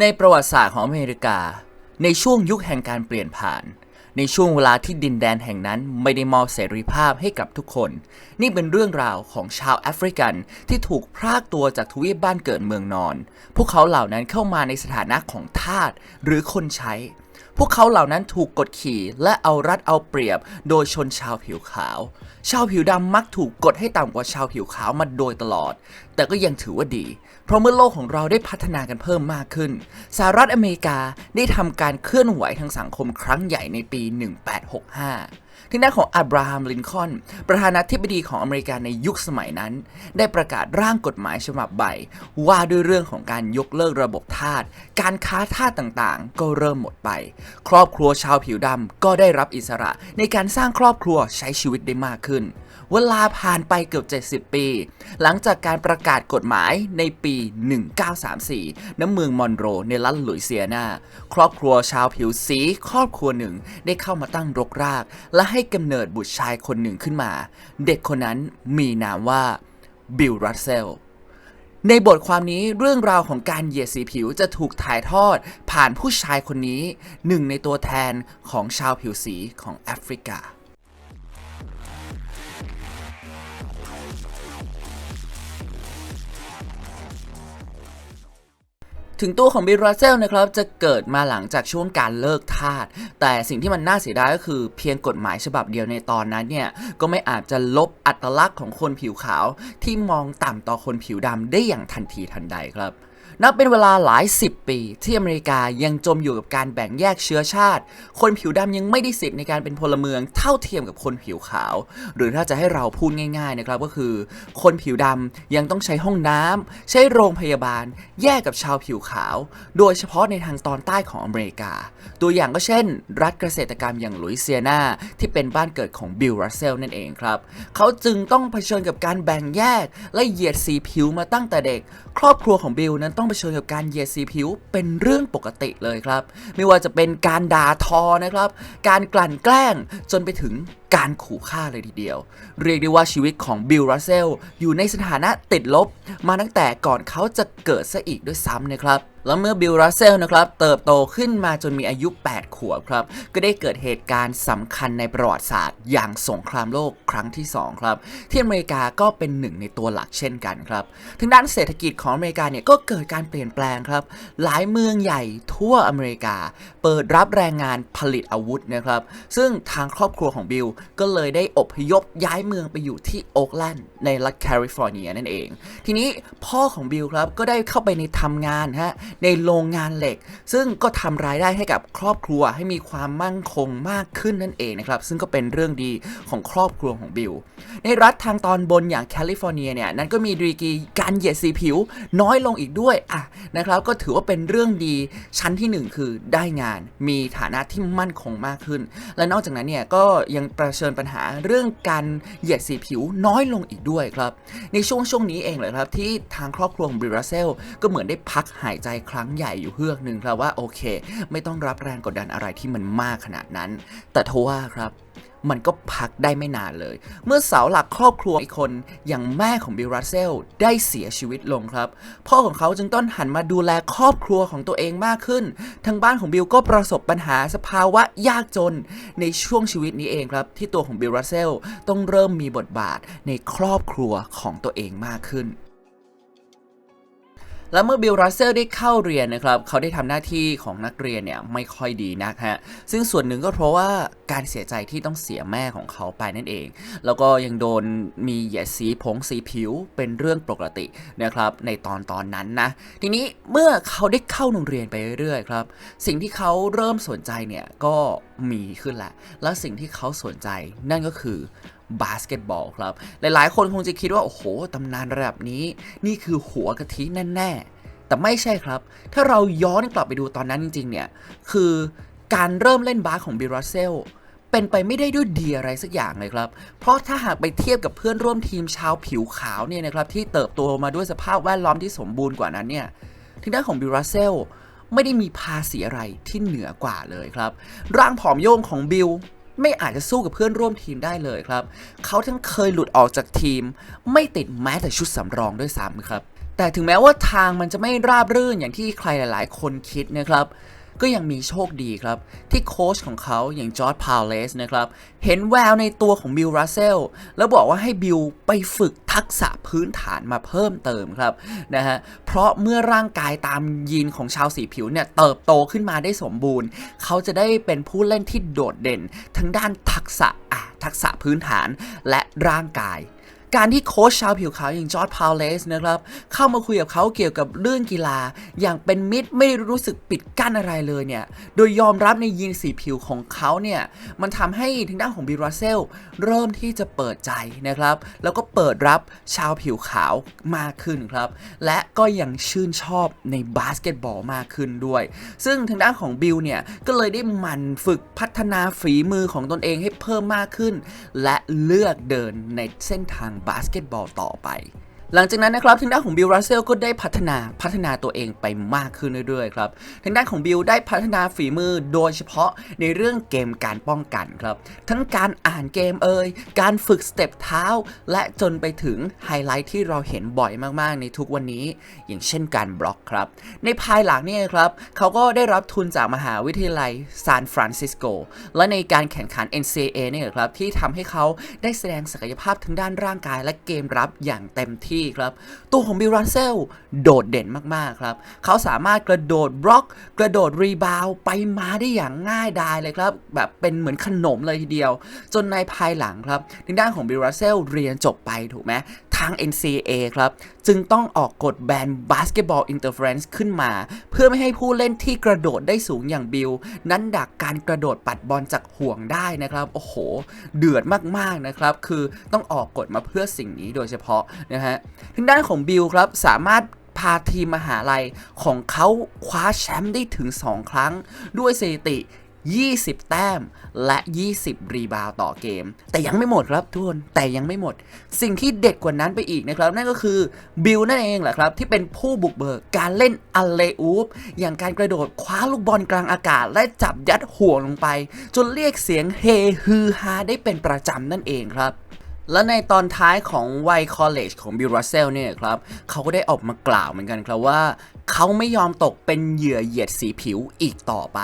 ในประวัติศาสตร์ของอเมริกา ในช่วงยุคแห่งการเปลี่ยนผ่าน ในช่วงเวลาที่ดินแดนแห่งนั้นไม่ได้มอบเสรีภาพให้กับทุกคน นี่เป็นเรื่องราวของชาวแอฟริกันที่ถูกพรากตัวจากทวีปบ้านเกิดเมืองนอน พวกเขาเหล่านั้นเข้ามาในสถานะของทาสหรือคนใช้ พวกเขาเหล่านั้นถูกกดขี่และเอารัดเอาเปรียบ โดยชนชาวผิวขาว ชาวผิวดำมักถูกกดให้ต่ำกว่าชาวผิวขาวมาโดยตลอด แต่ก็ยังถือว่าดี เพราะเมื่อโลกของเราได้พัฒนากันเพิ่มมากขึ้น สหรัฐอเมริกาได้ทำการเคลื่อนไหวทางสังคมครั้งใหญ่ในปี 1865 ที่ด้านของอับราฮัมลินคอล์นประธานาธิบดีของอเมริกาในยุคสมัยนั้น ได้ประกาศร่างกฎหมายฉบับใหม่ว่าด้วยเรื่องของการยกเลิกระบบทาสการค้าทาสต่างๆ ก็เริ่มหมดไป ครอบครัวชาวผิวดำก็ได้รับอิสระในการสร้างครอบครัวใช้ชีวิตได้มากขึ้น เวลาผ่านไปเกือบ 70 ปี หลังจากการประกาศกฎหมายในปี 1934 น้ำเมืองมอนโรในรัฐหลุยเซียนา ครอบครัวชาวผิวสีครอบครัวหนึ่งได้เข้ามาตั้งรกราก และให้กำเนิดบุตรชายคนหนึ่งขึ้นมา เด็กคนนั้นมีนามว่าบิลรัสเซลในบทความนี้เรื่องราวของการเหยียดสีผิวจะถูกถ่ายทอดผ่านผู้ชายคนนี้ หนึ่งในตัวแทนของชาวผิวสีของแอฟริกา ถึงตัวของบิลรัสเซลนะครับจะเกิดมาหลังจากช่วงการเลิกทาส แต่สิ่งที่มันน่าเสียดายก็คือเพียงกฎหมายฉบับเดียวในตอนนั้นเนี่ย ก็ไม่อาจจะลบอัตลักษณ์ของคนผิวขาว ที่มองต่ำต่อคนผิวดำได้อย่างทันทีทันใดครับ นับเป็นเวลาหลายสิบปีที่อเมริกายังจมอยู่กับการแบ่งแยกเชื้อชาติ คนผิวดำยังไม่ได้สิทธิ์ในการเป็นพลเมืองเท่าเทียมกับคนผิวขาว หรือถ้าจะให้เราพูดง่ายๆนะครับก็คือ คนผิวดำยังต้องใช้ห้องน้ำใช้โรงพยาบาล แยกกับชาวผิวขาว โดยเฉพาะในทางตอนใต้ของอเมริกา ตัวอย่างก็เช่น รัฐเกษตรกรรมอย่างลุยเซียนาที่เป็นบ้านเกิดของบิลรัสเซลนั่นเองครับเขาจึงต้องเผชิญกับการแบ่งแยกและเหยียดสีผิวมาตั้งแต่เด็ก ครอบครัวของบิลนั้นต้องเผชิญกับการเหยียดสีผิวเป็นเรื่องปกติเลยครับ ไม่ว่าจะเป็นการด่าทอนะครับ การกลั่นแกล้งจนไปถึงการขู่ฆ่าเลยทีเดียว เรียกได้ว่าชีวิตของบิลรัสเซลอยู่ในสถานะติดลบ มาตั้งแต่ก่อนเขาจะเกิดซะอีกด้วยซ้ำนะครับแล้วเมื่อบิลรัสเซลนะครับเติบโตขึ้นมาจนมีอายุ 8 ขวบครับ ก็ได้เกิดเหตุการณ์สำคัญในประวัติศาสตร์ อย่างสงครามโลกครั้งที่ 2 ครับ ที่อเมริกาก็เป็นหนึ่งในตัวหลักเช่นกันครับทางด้านเศรษฐกิจของอเมริกาเนี่ยก็เกิดการเปลี่ยนแปลงครับ หลายเมืองใหญ่ทั่วอเมริกา เปิดรับแรงงานผลิตอาวุธนะครับ ซึ่งทางครอบครัวของบิลก็เลยได้อพยพย้ายเมืองไปอยู่ที่โอ๊กแลนด์ในรัฐแคลิฟอร์เนียนั่นเอง ทีนี้พ่อของบิลครับก็ได้เข้าไปในทำงานฮะในโรงงานเหล็ก ซึ่งก็ทำรายได้ให้กับครอบครัวให้มีความมั่นคงมากขึ้นนั่นเองนะครับ ซึ่งก็เป็นเรื่องดีของครอบครัวของบิล ในรัฐทางตอนบนอย่างแคลิฟอร์เนียเนี่ยนั้นก็มีดีกรีการเหยียดสีผิวน้อยลงอีกด้วยอะนะครับก็ถือว่าเป็นเรื่องดีชั้นที่หนึ่งคือได้งานมีฐานะที่มั่นคงมากขึ้น และนอกจากนั้นเนี่ยก็ยังประชิญปัญหาเรื่องการเหยียดสีผิวน้อยลงอีกด้วยครับ ในช่วงช่วงนี้เองเลยครับที่ทางครอบครัวบริรัสเซลก็เหมือนได้พักหายใจครั้งใหญ่อยู่เฮือกหนึ่งครับว่าโอเค ไม่ต้องรับแรงกดดันอะไรที่มันมากขนาดนั้น แต่ทว่าครับ มันก็พักได้ไม่นานเลย เมื่อเสาหลักครอบครัวอีกคนอย่างแม่ของบิลรัสเซลได้เสียชีวิตลงครับ พ่อของเขาจึงต้องหันมาดูแลครอบครัวของตัวเองมากขึ้น ทางบ้านของบิลก็ประสบปัญหาสภาวะยากจนในช่วงชีวิตนี้เองครับ ที่ตัวของบิลรัสเซลต้องเริ่มมีบทบาทในครอบครัวของตัวเองมากขึ้น แล้วเมื่อบิลรัสเซลได้เข้าเรียนนะครับเขาได้ทำหน้าที่ของนักเรียนเนี่ยไม่ค่อยดีนักฮะซึ่งส่วนหนึ่งก็เพราะว่าการเสียใจที่ต้องเสียแม่ของเขาไปนั่นเอง แล้วก็ยังโดนมีเหยียดสีผงสีผิวเป็นเรื่องปกตินะครับในตอนตอนนั้นนะทีนี้เมื่อเขาได้เข้าโรงเรียนไปเรื่อยๆครับสิ่งที่เขาเริ่มสนใจเนี่ยก็มีขึ้นแหละและสิ่งที่เขาสนใจนั่นก็คือ บาสเกตบอลครับ หลายๆ คนคงจะคิดว่า โอ้โห ตำนานระดับนี้ นี่คือหัวกะทิแน่ ๆ แต่ไม่ใช่ครับ ถ้าเราย้อนกลับไปดูตอนนั้นจริง ๆ เนี่ย คือการเริ่มเล่นบาสของบิลรัสเซลเป็นไปไม่ได้ด้วยดีอะไรสักอย่างเลยครับ เพราะถ้าหากไปเทียบกับเพื่อนร่วมทีมชาวผิวขาวเนี่ยนะครับที่เติบโตมาด้วยสภาพแวดล้อมที่สมบูรณ์กว่านั้นเนี่ยทางด้านของบิลรัสเซลไม่ได้มีภาษีอะไรที่เหนือกว่าเลยครับ ร่างผอมโยงของบิล ไม่อาจจะสู้กับเพื่อนร่วมทีมได้เลยครับ เขาทั้งเคยหลุดออกจากทีม ไม่ติดแม้แต่ชุดสำรองด้วยซ้ำครับ แต่ถึงแม้ว่าทางมันจะไม่ราบรื่นอย่างที่ใครหลาย ๆ คนคิดนะครับ ก็ยังมีโชคดีครับ ที่โค้ชของเขาอย่างจอร์ดพาวเลสนะครับ เห็นแววในตัวของบิลรัสเซลแล้วบอกว่าให้บิลไปฝึกทักษะพื้นฐานมาเพิ่มเติมครับนะฮะเพราะเมื่อร่างกายตามยีนของชาวสีผิวเนี่ยเติบโตขึ้นมาได้สมบูรณ์ เขาจะได้เป็นผู้เล่นที่โดดเด่นทั้งด้านทักษะอะทักษะพื้นฐานและร่างกาย การที่โค้ชชาวผิวขาวอย่างจอร์ดพาวเลสนะครับเข้ามาคุยกับเขาเกี่ยวกับเรื่องกีฬา อย่างเป็นมิตรไม่รู้สึกปิดกั้นอะไรเลยเนี่ยโดยยอมรับในยีนสีผิวของเขาเนี่ยมันทำให้ทางด้านของบิลรัสเซลเริ่มที่จะเปิดใจนะครับแล้วก็เปิดรับชาวผิวขาวมากขึ้นครับและก็ยังชื่นชอบในบาสเกตบอลมากขึ้นด้วย ซึ่งทางด้านของบิลเนี่ยก็เลยได้หมั่นฝึกพัฒนาฝีมือของตนเองให้เพิ่มมากขึ้น และเลือกเดินในเส้นทางบาสเกตบอลต่อไป หลังจากนั้นนะครับทางด้านของบิลรัสเซลก็ได้พัฒนาพัฒนาตัวเองไปมากขึ้นเรื่อยๆครับทางด้านของบิลได้พัฒนาฝีมือโดยเฉพาะในเรื่องเกมการป้องกันครับทั้งการอ่านเกมเอ่ยการฝึกสเต็ปเท้า และจนไปถึงไฮไลท์ที่เราเห็นบ่อยมากๆ ในทุกวันนี้ อย่างเช่นการบล็อกครับ ในภายหลังเนี่ยครับเขาก็ได้รับทุนจากมหาวิทยาลัยซานฟรานซิสโกและในการแข่งขัน NCAA เนี่ยครับที่ทำให้เขาได้แสดงศักยภาพทั้งด้านร่างกายและเกมรับอย่างเต็มที่ครับ ตัวของบิลรัสเซลโดดเด่นมากๆครับ เขาสามารถกระโดดบล็อก กระโดดรีบาวไปมาได้อย่างง่ายดายเลยครับ แบบเป็นเหมือนขนมเลยทีเดียว จนในภายหลังครับทางด้านของบิลรัสเซลเรียนจบไปถูกไหมทาง nca ครับ จึงต้องออกกฎแบนบาสเกตบอลอินเตอร์เฟรนซ์ขึ้นมา เพื่อไม่ให้ผู้เล่นที่กระโดดได้สูงอย่างบิล นั้นดักการกระโดดปัดบอลจากห่วงได้นะครับ โอ้โห เดือดมากๆนะครับ คือต้องออกกฎมาเพื่อสิ่งนี้โดยเฉพาะนะฮะทางด้านของบิลครับสามารถพาทีมมหาลัยของเขาคว้าแชมป์ได้ถึง 2 ครั้ง ด้วยสถิติ 20 แต้ม และ 20 รีบาวต่อเกม แต่ยังไม่หมดครับทุกคน แต่ยังไม่หมด สิ่งที่เด็ดกว่านั้นไปอีกนะครับ นั่นก็คือบิลนั่นเองแหละครับ ที่เป็นผู้บุกเบิกการเล่นอัลเลอูปอย่างการกระโดดคว้าลูกบอลกลางอากาศ และจับยัดห่วงลงไป จนเรียกเสียงเฮฮือฮาได้เป็นประจำนั่นเองครับและในตอนท้ายของวัยคอลเลจของบิลรัสเซลเนี่ยครับเขาก็ได้ออกมากล่าวเหมือนกันครับว่า เขาไม่ยอมตกเป็นเหยื่อเหยียดสีผิวอีกต่อไป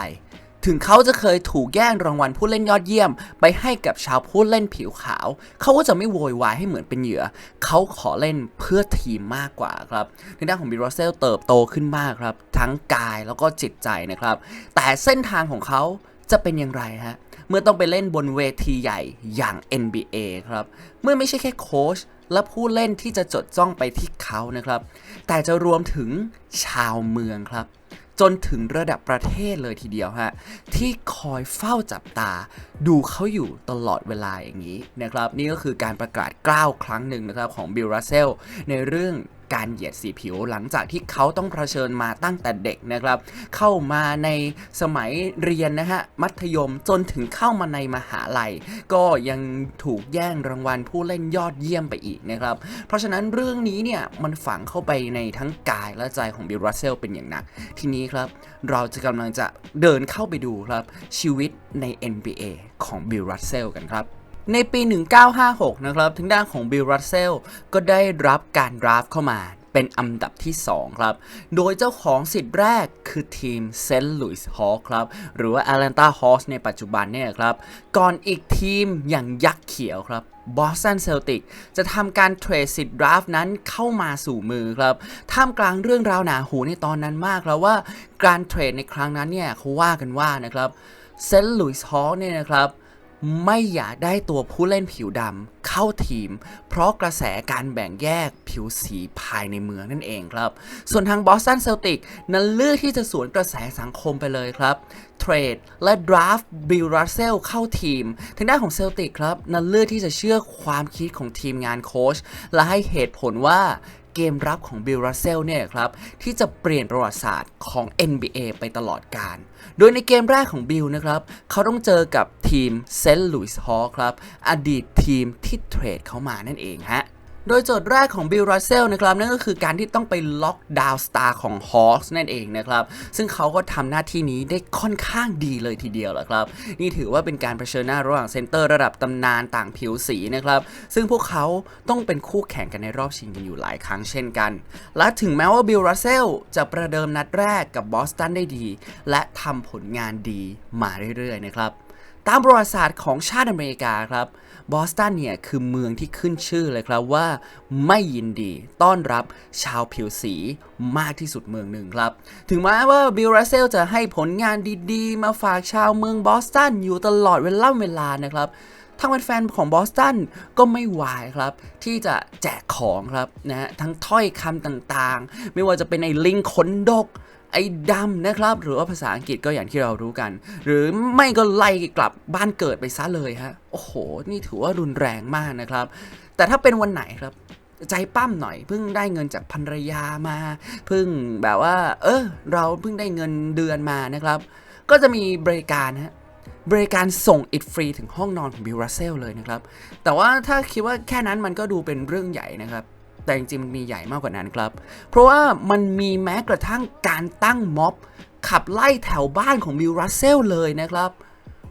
ถึงเขาจะเคยถูกแย่งรางวัลผู้เล่นยอดเยี่ยม ไปให้กับชาวผู้เล่นผิวขาว เขาก็จะไม่โวยวายให้เหมือนเป็นเหยื่อ เขาขอเล่นเพื่อทีมมากกว่าครับในด้านของบิลรัสเซลเติบโตขึ้นมากครับ ทั้งกายแล้วก็จิตใจนะครับ แต่เส้นทางของเขาจะเป็นอย่างไรฮะเมื่อต้องไปเล่นบนเวทีใหญ่อย่าง NBA ครับเมื่อไม่ใช่แค่โค้ชและผู้เล่นที่จะจดจ้องไปที่เขานะครับ แต่จะรวมถึงชาวเมืองครับ จนถึงระดับประเทศเลยทีเดียวฮะที่คอยเฝ้าจับตา ดูเขาอยู่ตลอดเวลาอย่างนี้นะครับ นี่ก็คือการประกาศกล้าวครั้งหนึ่งนะครับของบิลรัสเซลในเรื่อง การเหยียดสีผิวหลังจากที่เขาต้องเผชิญมาตั้งแต่เด็กนะครับ เข้ามาในสมัยเรียนนะฮะมัธยมจนถึงเข้ามาในมหาลัย ก็ยังถูกแย่งรางวัลผู้เล่นยอดเยี่ยมไปอีกนะครับ เพราะฉะนั้นเรื่องนี้เนี่ยมันฝังเข้าไปในทั้งกายและใจของบิลรัสเซลเป็นอย่างหนัก ทีนี้ครับเราจะกำลังจะเดินเข้าไปดูครับชีวิตใน NBA ของบิลรัสเซลกันครับ ในปี 1956 นะครับทางด้านของบิลรัสเซลก็ได้รับการดราฟเข้ามาเป็นอันดับที่ 2 ครับ โดยเจ้าของสิทธิ์แรกคือทีมเซนต์หลุยส์ฮอ w ครับ หรือว่า Atlanta Hawks ในปัจจุบันเนี่ยครับ ก่อนอีกทีมอย่างยักษ์เขียวครับบอสตันเซลติกจะทำการเทรดสิทธิ์ดราฟนั้นเข้ามาสู่มือครับ ท่ามกลางเรื่องราวหนาหูในตอนนั้นมากแล้วว่าการเทรดในครั้งนั้นเนี่ยเขาว่ากันว่านะครับเซนต์หลุยส์ฮอ w เนี่ยนะครับ ไม่อยากได้ตัวผู้เล่นผิวดำเข้าทีม เพราะกระแสการแบ่งแยกผิวสีภายในเมืองนั่นเองครับ ส่วนทางบอสตันเซลติกนั้นเลือกที่จะสวนกระแสสังคมไปเลยครับ เทรดและดราฟต์บิลรัสเซลเข้าทีม ทางด้านของเซลติกครับ นั้นเลือกที่จะเชื่อความคิดของทีมงานโค้ชและให้เหตุผลว่า เกมรับของบิลรัสเซลเนี่ยครับที่จะเปลี่ยนประวัติศาสตร์ของ NBA ไปตลอดกาล โดยในเกมแรกของบิลนะครับเขาต้องเจอกับทีมเซนต์หลุยส์ฮอครับอดีตทีมที่เทรดเขามานั่นเองฮะ โดยโจทย์แรกของบิลรัสเซลนะครับนั่นก็คือการที่ต้องไปล็อกดาวน์สตาร์ของฮอสนั่นเองนะครับ ซึ่งเขาก็ทำหน้าที่นี้ได้ค่อนข้างดีเลยทีเดียวแหละครับ นี่ถือว่าเป็นการเผชิญหน้าระหว่างเซนเตอร์ระดับตำนานต่างผิวสีนะครับ ซึ่งพวกเขาต้องเป็นคู่แข่งกันในรอบชิงกันอยู่หลายครั้งเช่นกัน และถึงแม้ว่าบิลรัสเซลจะประเดิมนัดแรกกับบอสตันได้ดี และทำผลงานดีมาเรื่อยๆนะครับตามประวัติศาสตร์ของชาติอเมริกาครับ บอสตันเนี่ยคือเมืองที่ขึ้นชื่อเลยครับว่าไม่ยินดีต้อนรับชาวผิวสีมากที่สุดเมืองหนึ่งครับ ถึงแม้ว่าบิลรัสเซลจะให้ผลงานดีๆ มาฝากชาวเมืองบอสตันอยู่ตลอดเวลาเวลานะครับทั้งเป็นแฟนของบอสตันก็ไม่วายครับ ที่จะแจกของครับนะฮะทั้งถ้อยคำต่างๆ ไม่ว่าจะเป็นไอ้ลิงขนดก ไอ้ดำนะครับ หรือว่าภาษาอังกฤษก็อย่างที่เรารู้กัน หรือไม่ก็ไล่กลับบ้านเกิดไปซะเลยฮะโอ้โห นี่ถือว่ารุนแรงมากนะครับ แต่ถ้าเป็นวันไหนครับใจปั้มหน่อยเพิ่งได้เงินจากภรรยามาเพิ่งแบบว่า เออ เราเพิ่งได้เงินเดือนมานะครับ ก็จะมีบริการฮะบริการส่งอิดฟรีถึงห้องนอนของบิลรัสเซลเลยนะครับ แต่ว่าถ้าคิดว่าแค่นั้นมันก็ดูเป็นเรื่องใหญ่นะครับ แต่จริงๆมันมีใหญ่มากกว่านั้นครับ เพราะว่ามันมีแม้กระทั่งการตั้งม็อบขับไล่แถวบ้านของบิลรัสเซลเลยนะครับ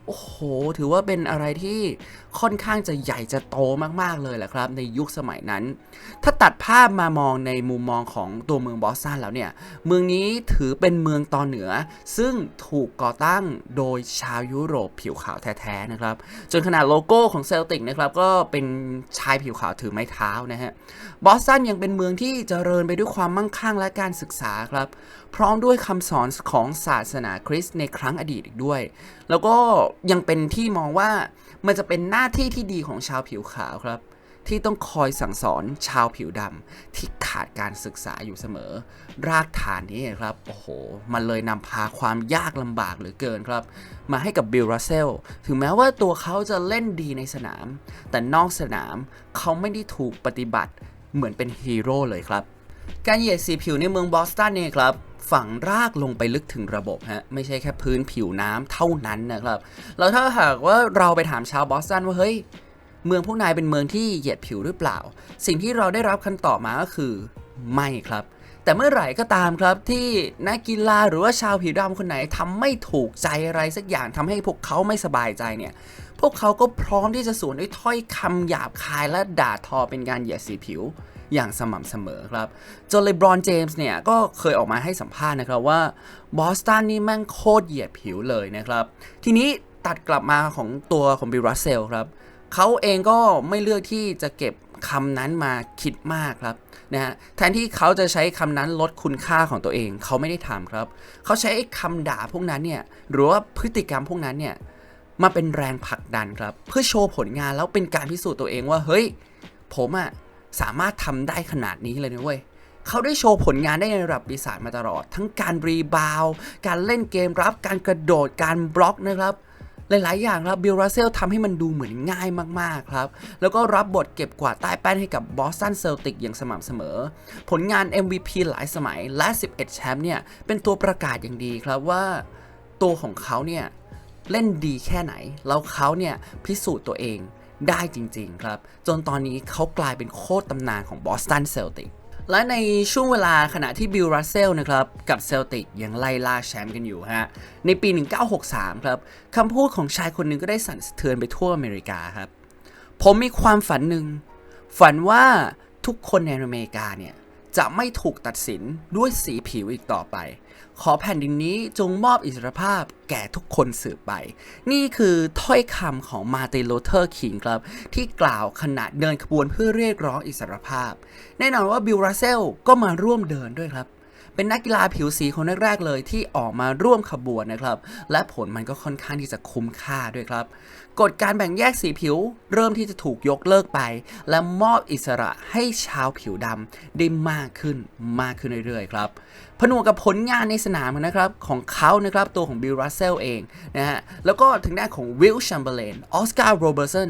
โอ้โห ถือว่าเป็นอะไรที่ค่อนข้างจะใหญ่จะโตมากๆเลยแหละครับ ในยุคสมัยนั้น ถ้าตัดภาพมามองในมุมมองของตัวเมืองบอสตันแล้วเนี่ย เมืองนี้ถือเป็นเมืองตอนเหนือ ซึ่งถูกก่อตั้งโดยชาวยุโรปผิวขาวแท้ๆนะครับ จนขนาดโลโก้ของเซลติกนะครับก็เป็นชายผิวขาวถือไม้เท้านะฮะ บอสตันยังเป็นเมืองที่เจริญไปด้วยความมั่งคั่งและการศึกษาครับ พร้อมด้วยคำสอนของศาสนาคริสต์ในครั้งอดีตอีกด้วย แล้วก็ยังเป็นที่มองว่า มันจะเป็นหน้าที่ที่ดีของชาวผิวขาวครับ ที่ต้องคอยสั่งสอนชาวผิวดำที่ขาดการศึกษาอยู่เสมอ รากฐานนี้ครับโอ้โห มันเลยนำพาความยากลำบากเหลือเกินครับ มาให้กับบิลรัสเซลถึงแม้ว่าตัวเขาจะเล่นดีในสนาม แต่นอกสนามเขาไม่ได้ถูกปฏิบัติเหมือนเป็นฮีโร่เลยครับ การเหยียดสีผิวในเมืองบอสตันเนี่ยครับฝังรากลงไปลึกถึงระบบฮะไม่ใช่แค่พื้นผิวน้ำเท่านั้นนะครับแล้วถ้าหากว่าเราไปถามชาวบอสตันว่าเฮ้ยเมืองพวกนายเป็นเมืองที่เหยียดผิวหรือเปล่า สิ่งที่เราได้รับคำตอบมาก็คือไม่ครับ แต่เมื่อไหร่ก็ตามครับที่นักกีฬาหรือว่าชาวผิวดำคนไหนทำไม่ถูกใจอะไรสักอย่างทำให้พวกเขาไม่สบายใจเนี่ย พวกเขาก็พร้อมที่จะสวนด้วยถ้อยคำหยาบคายและด่าทอเป็นการเหยียดสีผิว อย่างสม่ำเสมอครับ จนเลบรอนเจมส์เนี่ย ก็เคยออกมาให้สัมภาษณ์นะครับว่าบอสตันนี่แม่งโคตรเหยียดผิวเลยนะครับ ทีนี้ตัดกลับมาของตัวของบิลรัสเซลครับเขาเองก็ไม่เลือกที่จะเก็บคำนั้นมาคิดมากครับนะฮะแทนที่เขาจะใช้คำนั้นลดคุณค่าของตัวเองเขาไม่ได้ทำครับ เขาใช้คำด่าพวกนั้นเนี่ยหรือว่าพฤติกรรมพวกนั้นเนี่ยมาเป็นแรงผลักดันครับ เพื่อโชว์ผลงานแล้วเป็นการพิสูจน์ตัวเองว่า เฮ้ย ผมอะ สามารถทำได้ขนาดนี้เลยนะเว้ยเขาได้โชว์ผลงานได้ในระดับปีศาจมาตลอด ทั้งการรีบาวการเล่นเกมรับ การกระโดดการบล็อกนะครับหลาย ๆ อย่างครับบิลรัสเซลทำให้มันดูเหมือนง่ายมาก ๆ ครับ แล้วก็รับบทเก็บกวาดใต้แป้นให้กับบอสตันเซลติกอย่างสม่ำเสมอ ผลงาน MVP หลายสมัยและ 11 แชมป์เนี่ย เป็นตัวประกาศอย่างดีครับว่าตัวของเขาเนี่ย เล่นดีแค่ไหน แล้วเขาเนี่ย พิสูจน์ตัวเอง ได้จริงๆครับ จนตอนนี้เขากลายเป็นโคตรตำนานของบอสตันเซลติกและในช่วงเวลาขณะที่บิลรัสเซลนะครับ กับเซลติกยังไล่ล่าแชมป์กันอยู่ฮะ ในปี 1963 ครับคำพูดของชายคนหนึ่งก็ได้สั่นสะเทือนไปทั่วอเมริกาครับ ผมมีความฝันหนึ่ง ฝันว่าทุกคนในอเมริกาเนี่ย จะไม่ถูกตัดสินด้วยสีผิวอีกต่อไป ขอแผ่นดินนี้จงมอบอิสรภาพแก่ทุกคนสืบไป นี่คือถ้อยคำของมาตินลูเทอร์คิงครับ ที่กล่าวขณะเดินขบวนเพื่อเรียกร้องอิสรภาพ แน่นอนว่าบิลรัสเซลก็มาร่วมเดินด้วยครับเป็นนักกีฬาผิวสีคนแรกๆเลยที่ออกมาร่วมขบวนนะครับ และผลมันก็ค่อนข้างที่จะคุ้มค่าด้วยครับ กฎการแบ่งแยกสีผิว เริ่มที่จะถูกยกเลิกไป และมอบอิสระให้ชาวผิวดำได้มากขึ้นมากขึ้นเรื่อยๆครับผนวกกับผลงานในสนามนะครับของเขานะครับตัวของบิลรัสเซลเองนะฮะแล้วก็ถึงด้านของวิลชัมเบอร์เลนออสการ์โรเบอร์สัน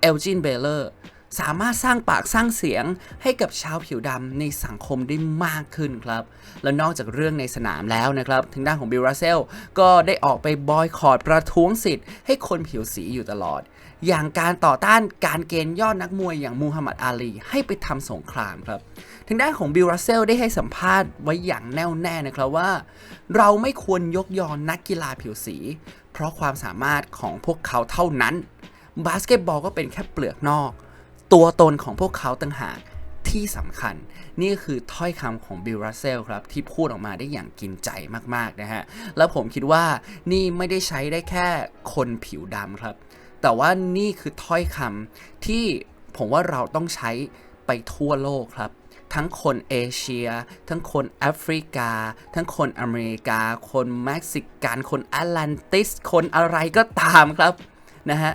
เอลจินเบลเลอร์ สามารถสร้างปากสร้างเสียงให้กับชาวผิวดำในสังคมได้มากขึ้นครับ แล้วนอกจากเรื่องในสนามแล้วนะครับทางด้านของบิลรัสเซลก็ได้ออกไปบอยคอรดประท้วงสิทธิ์ให้คนผิวสีอยู่ตลอด อย่างการต่อต้านการเกณฑ์ยอดนักมวยอย่างมูฮัมหมัดอาลีให้ไปทำสงครามครับทางด้านของบิลรัสเซลได้ให้สัมภาษณ์ไว้อย่างแน่วแน่นะครับว่า เราไม่ควรยกยอนักกีฬาผิวสี เพราะความสามารถของพวกเขาเท่านั้น บาสเกตบอลก็เป็นแค่เปลือกนอก ตัวตนของพวกเขาต่างหากที่สำคัญ นี่คือถ้อยคำของบิลรัสเซลครับ ที่พูดออกมาได้อย่างกินใจมากๆนะฮะ แล้วผมคิดว่านี่ไม่ได้ใช้ได้แค่คนผิวดำครับ แต่ว่านี่คือถ้อยคำที่ผมว่าเราต้องใช้ไปทั่วโลกครับ ทั้งคนเอเชีย ทั้งคนแอฟริกา ทั้งคนอเมริกา คนเม็กซิกัน คนแอตแลนติส คนอะไรก็ตามครับนะฮะ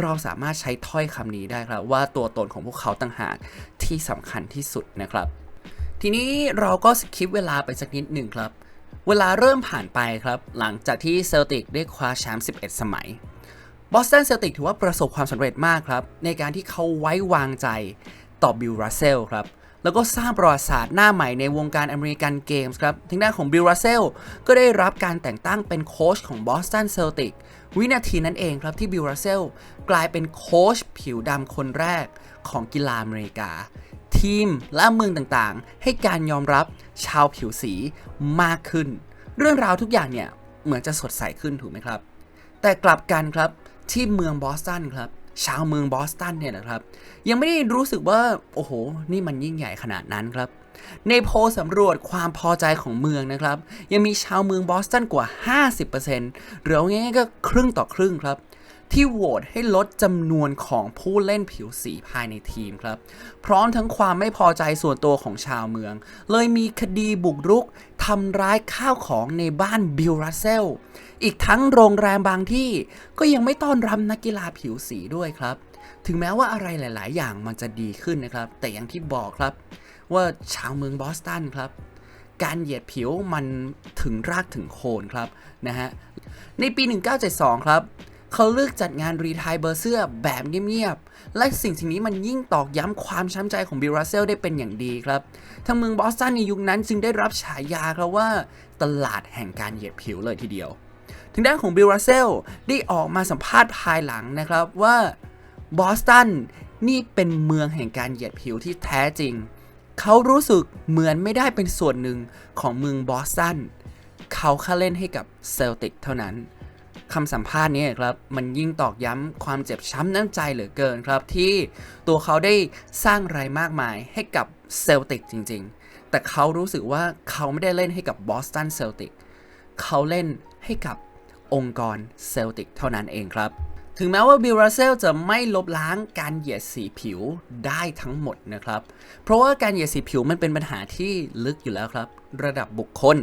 เราสามารถใช้ถ้อยคำนี้ได้ครับ ว่าตัวตนของพวกเขาต่างหากที่สำคัญที่สุดนะครับ ทีนี้เราก็สคิปเวลาไปสักนิดหนึ่งครับ เวลาเริ่มผ่านไปครับ หลังจากที่เซลติกได้คว้าแชมป์ 11 สมัยบอสตันเซลติกถือว่าประสบความสำเร็จมากครับ ในการที่เขาไว้วางใจต่อบิลรัสเซลครับแล้วก็สร้างประวัติศาสตร์หน้าใหม่ในวงการอเมริกันเกมส์ครับทางด้านของบิลรัสเซลก็ได้รับการแต่งตั้งเป็นโค้ชของบอสตันเซลติก วินาทีนั้นเองครับที่บิลรัสเซลกลายเป็นโค้ชผิวดำคนแรกของกีฬาอเมริกา ทีมและเมืองต่างๆ ให้การยอมรับชาวผิวสีมากขึ้น เรื่องราวทุกอย่างเนี่ย เหมือนจะสดใสขึ้นถูกไหมครับ แต่กลับกันครับที่เมืองบอสตันครับชาวเมืองบอสตันเนี่ยนะครับ ยังไม่ได้รู้สึกว่า โอ้โห นี่มันยิ่งใหญ่ขนาดนั้นครับ ในโพลสำรวจความพอใจของเมืองนะครับ ยังมีชาวเมืองบอสตันกว่า 50%หรือเอาง่ายๆก็ครึ่งต่อครึ่งครับ ที่โหวตให้ลดจำนวนของผู้เล่นผิวสีภายในทีมครับ พร้อมทั้งความไม่พอใจส่วนตัวของชาวเมือง เลยมีคดีบุกรุกทำร้ายข้าวของในบ้านบิลรัสเซล อีกทั้งโรงแรมบางที่ก็ยังไม่ต้อนรับนักกีฬาผิวสีด้วยครับ ถึงแม้ว่าอะไรหลาย ๆ อย่างมันจะดีขึ้นนะครับ แต่อย่างที่บอกครับ ว่าชาวเมืองบอสตันครับ การเหยียดผิวมันถึงรากถึงโคนครับนะฮะ ในปี 1972 ครับเขาเลือกจัดงานรีทายเบอร์เสื้อแบบเงียบๆ และสิ่งสิ่งนี้มันยิ่งตอกย้ำความช้ำใจของบิลรัสเซลได้เป็นอย่างดีครับ ทางเมืองบอสตันในยุคนั้นจึงได้รับฉายาครับว่าตลาดแห่งการเหยียดผิวเลยทีเดียว ทางด้านของบิลรัสเซลได้ออกมาสัมภาษณ์ภายหลังนะครับว่าบอสตันนี่เป็นเมืองแห่งการเหยียดผิวที่แท้จริง เขารู้สึกเหมือนไม่ได้เป็นส่วนหนึ่งของเมืองบอสตัน เขาแค่เล่นให้กับเซลติกเท่านั้นคำสัมภาษณ์นี้ครับ มันยิ่งตอกย้ำความเจ็บช้ำน้ำใจเหลือเกินครับ ที่ตัวเขาได้สร้างรายมากมายให้กับเซลติกจริง ๆ แต่เขารู้สึกว่าเขาไม่ได้เล่นให้กับบอสตันเซลติกเขาเล่นให้กับองค์กรเซลติกเท่านั้นเองครับ ถึงแม้ว่าบิลรัสเซลจะไม่ลบล้างการเหยียดสีผิวได้ทั้งหมดนะครับ เพราะว่าการเหยียดสีผิวมันเป็นปัญหาที่ลึกอยู่แล้วครับ ระดับบุคคล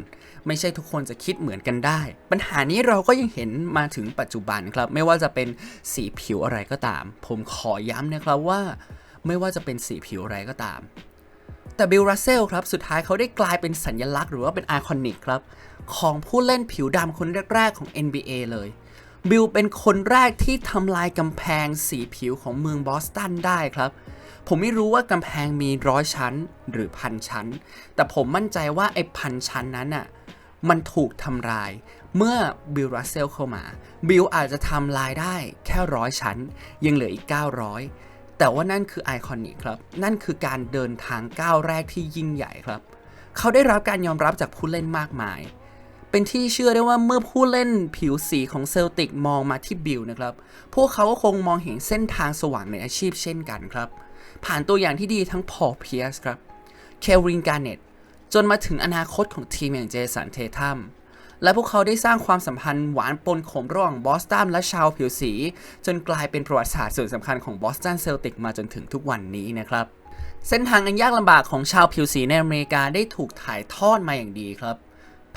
ไม่ใช่ทุกคนจะคิดเหมือนกันได้ ปัญหานี้เราก็ยังเห็นมาถึงปัจจุบันครับ ไม่ว่าจะเป็นสีผิวอะไรก็ตาม ผมขอย้ำนะครับว่า ไม่ว่าจะเป็นสีผิวอะไรก็ตาม แต่บิลรัสเซลครับสุดท้ายเขาได้กลายเป็นสัญลักษณ์หรือว่าเป็นไอคอนิกครับของผู้เล่นผิวดำคนแรกๆของ NBA เลย บิลเป็นคนแรกที่ทำลายกำแพงสีผิวของเมืองบอสตันได้ครับ ผมไม่รู้ว่ากำแพงมีร้อยชั้นหรือพันชั้น แต่ผมมั่นใจว่าไอ้พันชั้นนั้นน่ะมันถูกทำลายเมื่อบิลรัสเซลเข้ามา บิลอาจจะทำลายได้แค่ร้อยชั้น ยังเหลืออีก 900 แต่ว่านั่นคือไอคอนิกครับ นั่นคือการเดินทางก้าวแรกที่ยิ่งใหญ่ครับ เขาได้รับการยอมรับจากผู้เล่นมากมาย เป็นที่เชื่อได้ว่าเมื่อผู้เล่นผิวสีของเซลติกมองมาที่บิลนะครับ พวกเขาก็คงมองเห็นเส้นทางสว่างในอาชีพเช่นกันครับ ผ่านตัวอย่างที่ดีทั้งพอเพียสครับเคลรินการ์เน็ตจนมาถึงอนาคตของทีมอย่างเจสันเททัมและพวกเขาได้สร้างความสัมพันธ์หวานปนขมระหว่างบอสตันและชาวผิวสี จนกลายเป็นประวัติศาสตร์ส่วนสำคัญของบอสตันเซลติกมาจนถึงทุกวันนี้นะครับ เส้นทางอันยากลำบากของชาวผิวสีในอเมริกาได้ถูกถ่ายทอดมาอย่างดีครับ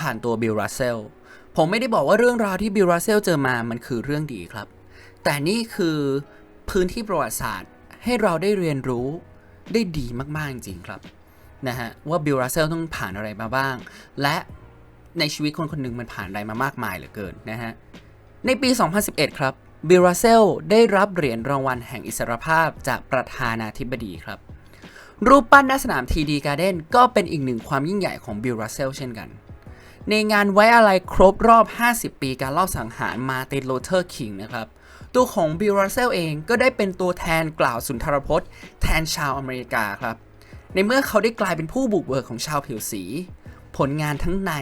ผ่านตัวบิลรัสเซลผมไม่ได้บอกว่าเรื่องราวที่บิลรัสเซลเจอมามันคือเรื่องดีครับ แต่นี่คือพื้นที่ประวัติศาสตร์ให้เราได้เรียนรู้ได้ดีมาก ๆ จริงครับนะฮะว่าบิลรัสเซลต้องผ่านอะไรมาบ้าง และในชีวิตคนคนหนึ่งมันผ่านอะไรมามากมายเหลือเกินนะฮะในปี 2011 ครับบิลรัสเซลได้รับเหรียญรางวัลแห่งอิสรภาพจากประธานาธิบดีครับ รูปปั้นหน้าสนามทีดีการ์เด้นก็เป็นอีกหนึ่งความยิ่งใหญ่ของบิลรัสเซลเช่นกัน ในงานไว้อะไรครบรอบ 50 ปีการลอบสังหารมาตินโลเทอร์คิงนะครับ ตัวของบิลรัสเซลเองก็ได้เป็นตัวแทนกล่าวสุนทรพจน์ แทนชาวอเมริกาครับ ในเมื่อเขาได้กลายเป็นผู้บุกเบิกของชาวผิวสี ผลงานทั้งใน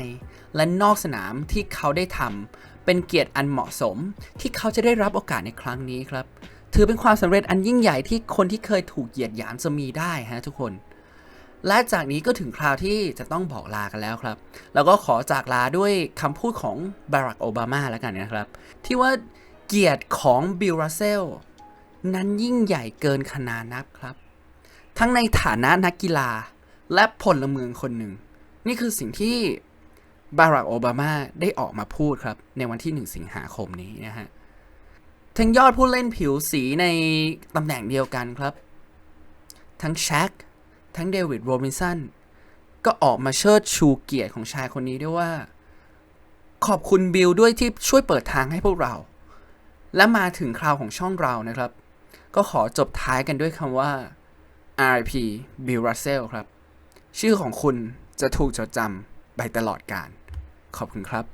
และนอกสนามที่เขาได้ทำเป็นเกียรติอันเหมาะสม ที่เขาจะได้รับโอกาสในครั้งนี้ครับ ถือเป็นความสำเร็จอันยิ่งใหญ่ที่คนที่เคยถูกเหยียดหยามจะมีได้ฮะทุกคน และจากนี้ก็ถึงคราวที่จะต้องบอกลากันแล้วครับ แล้วก็ขอจากลาด้วยคำพูดของบารักโอบามาแล้วกันนะครับ ที่ว่าเกียรติของบิลรัสเซลนั้นยิ่งใหญ่เกินขนานับครับ ทั้งในฐานะนักกีฬาและพลเมืองคนหนึ่ง นี่คือสิ่งที่บารักโอบามาได้ออกมาพูดครับ ในวันที่ 1 สิงหาคมนี้นะฮะทั้งยอดผู้เล่นผิวสีในตำแหน่งเดียวกันครับ ทั้งแช็ก ทั้งเดวิดโรบินสันก็ออกมาเชิดชูเกียรติของชายคนนี้ด้วยว่า ขอบคุณบิลด้วยที่ช่วยเปิดทางให้พวกเรา และมาถึงคราวของช่องเรานะครับ ก็ขอจบท้ายกันด้วยคำว่า RIP Bill Russell ครับ ชื่อของคุณจะถูกจดจำไปตลอดกาลขอบคุณครับ